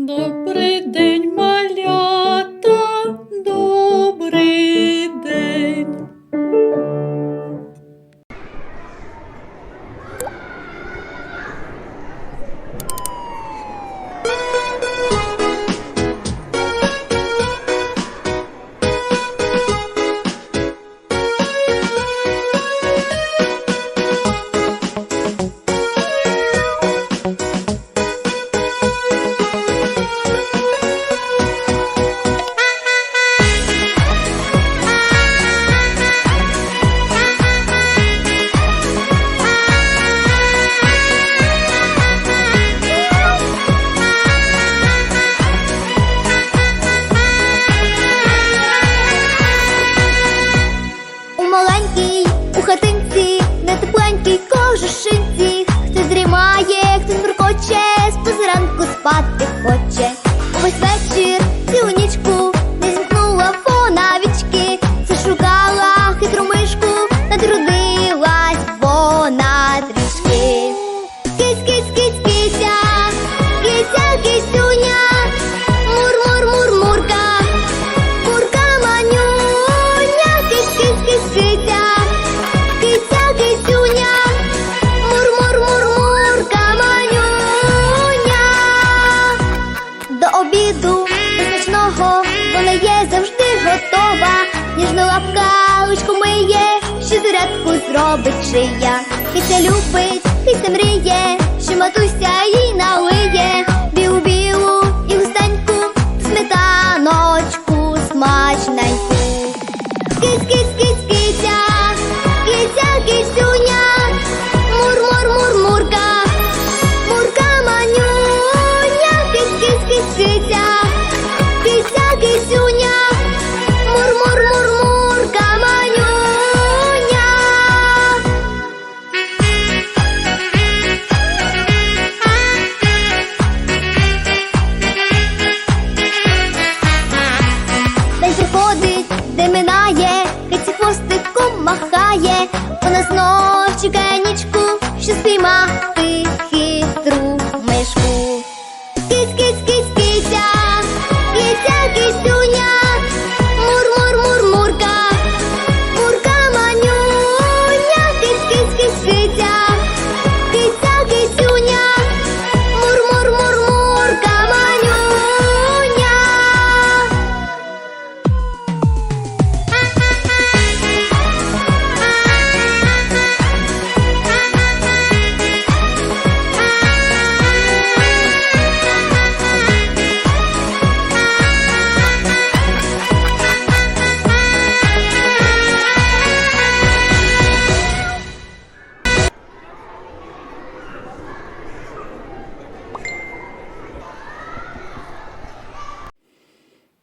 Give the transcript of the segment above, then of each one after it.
Добрий день, маля. спати хоче. Увесь вечір робить шия, і це любить, і це мріє, що матуся.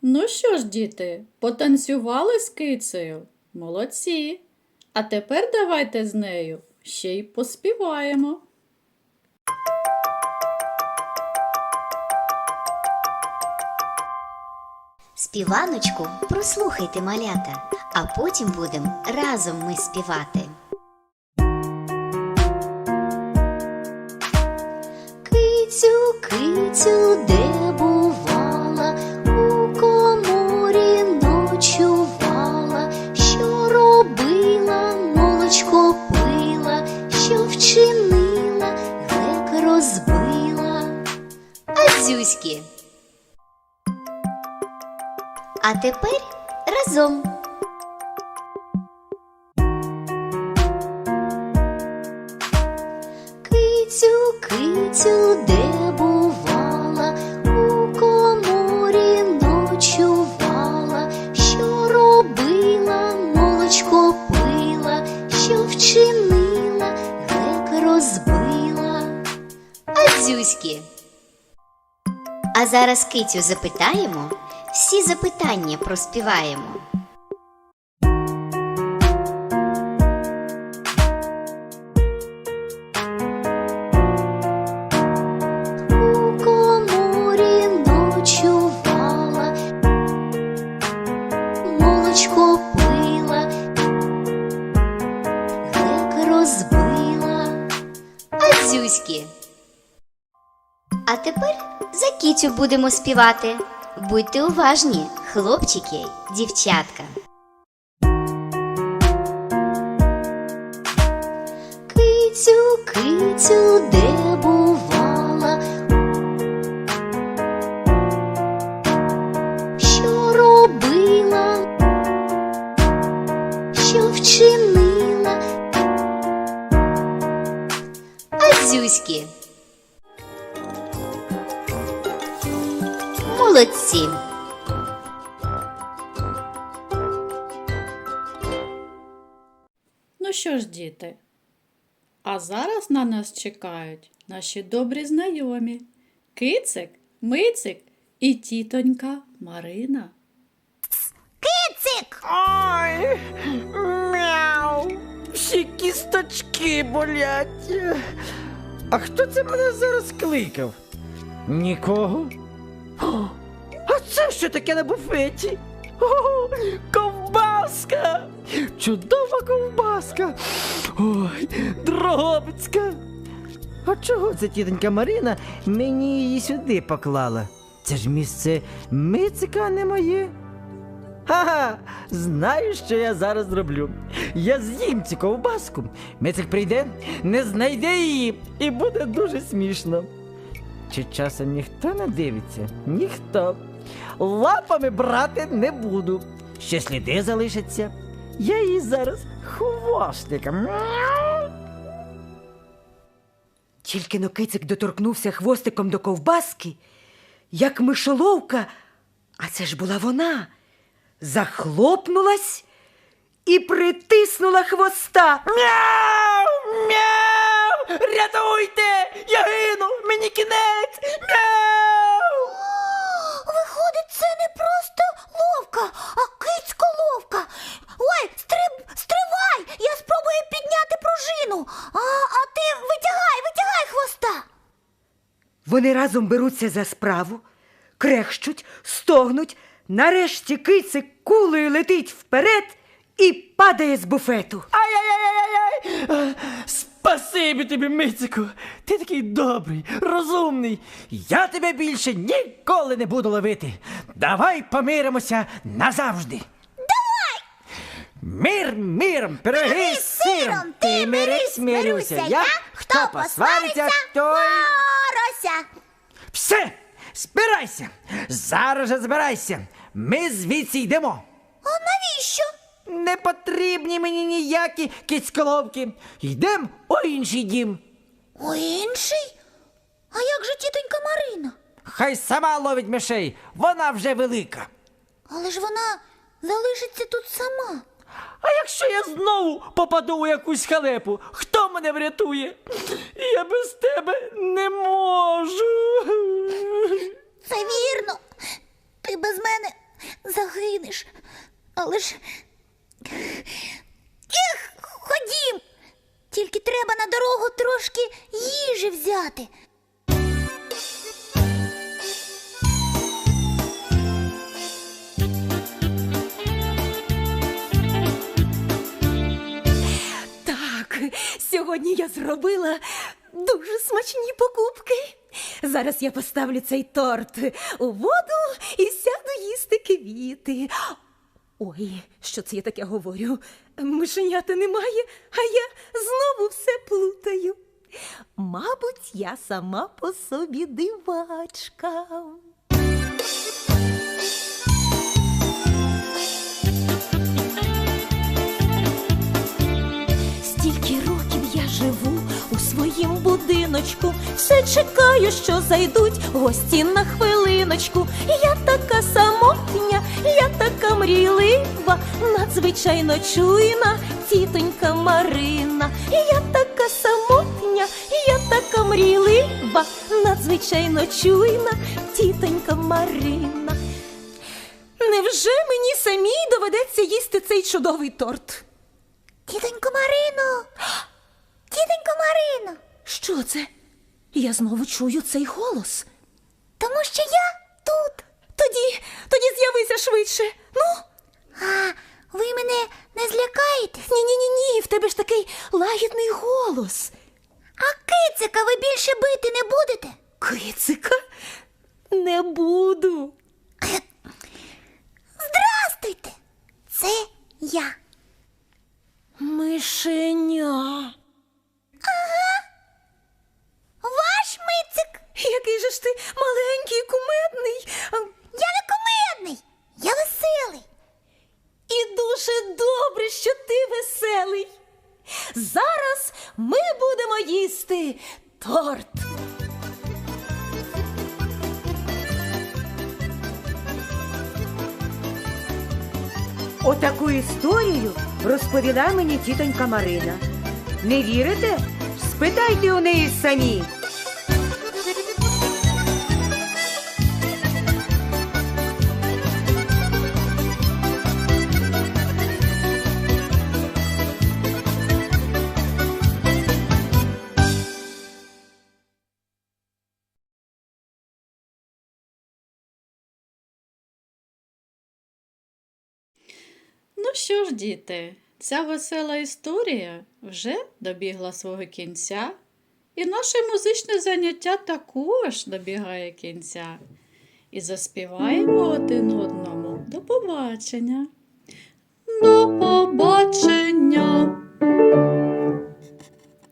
Ну що ж, діти, потанцювали з кицею? Молодці. А тепер давайте з нею ще й поспіваємо. Співаночку прослухайте малята, а потім будемо разом ми співати. Кицю, кицю, де? близькі. А тепер разом. Кицю, кицю, Зараз китю запитаємо, всі запитання проспіваємо. Кітю будемо співати. Будьте уважні, хлопчики, дівчатка. Кицю, кицю, де бувала? Що робила? Що вчинила? Азюськи. Молодці. Ну що ж, діти? А зараз на нас чекають наші добрі знайомі Кицик, Мицик і тітонька Марина. Кицик! Ой, мяу, всі кісточки болять. А хто це мене зараз кликав? Нікого. О, це що таке на буфеті? О, ковбаска! Чудова ковбаска! Ой, дрогобицька! А чого це тітонька Марина мені її сюди поклала? Це ж місце мицика не моє. Ха-ха! Знаю, що я зараз зроблю. Я з'їм цю ковбаску. Мицик прийде, не знайде її, і буде дуже смішно. Чи часом ніхто не дивиться? Ніхто. Лапами брати не буду. Ще сліди залишаться. Я її зараз хвостиком. Тільки но кицик доторкнувся хвостиком до ковбаски, як мишоловка, а це ж була вона, захлопнулась і притиснула хвоста. Мяу! Мяу! Рятуйте! Я гину! Мені кінець! Мяу! Це не просто ловка, а кицько ловка. Ой, стриб, стривай! Я спробую підняти пружину. А, а ти витягай, витягай хвоста. Вони разом беруться за справу, крехщуть, стогнуть. Нарешті кицик кулею летить вперед і падає з буфету. Ай-яй-яй-яй-яй! Спасибі тобі, Мицику! Ти такий добрий, розумний. Я тебе більше ніколи не буду ловити. Давай помиримося назавжди. Давай! Мир миром, пироги з сиром. Ти мирись, мирюся. Я, хто посвариться, той... Орося. Все! Збирайся! Зараз же збирайся! Ми звідси йдемо! А навіщо? Не потрібні мені ніякі кицьколовки. Йдем у інший дім. У інший? А як же тітонька Марина? Хай сама ловить мишей, вона вже велика. Але ж вона залишиться тут сама. А якщо я знову попаду у якусь халепу, хто мене врятує? Я без тебе не можу. Сьогодні я зробила дуже смачні покупки. Зараз я поставлю цей торт у воду і сяду їсти квіти. Ой, що це я таке говорю? Мишенята немає, а я знову все плутаю. Мабуть, я сама по собі дивачка. Будиночку, все чекаю, що зайдуть гості на хвилиночку. Я така самотня, я така мрійлива, надзвичайно чуйна тітонька Марина. Я така самотня, я така мрійлива, надзвичайно чуйна тітонька Марина. Невже мені самій доведеться їсти цей чудовий торт? Тітонько Марино. Що це? Я знову чую цей голос. Тому що я тут. Тоді, тоді з'явися швидше. Ну, А ви мене не злякаєте? ні, ні, ні, ні, в тебе ж такий лагідний голос. А кицика ви більше бити не будете? Кицика? не буду. Здрастуйте! Це я. Мишеня. Ваш мицик. Який же ж ти маленький, кумедний. А, Я не комедний, я веселий. І дуже що ти веселий. Зараз ми будемо їсти торт. Отаку історію розповіла мені тітонька Марина. Не вірите? Спитайте у неї самі. Що ж, діти, ця весела історія вже добігла свого кінця, і наше музичне заняття також добігає кінця. І заспіваємо один одному до побачення. До побачення!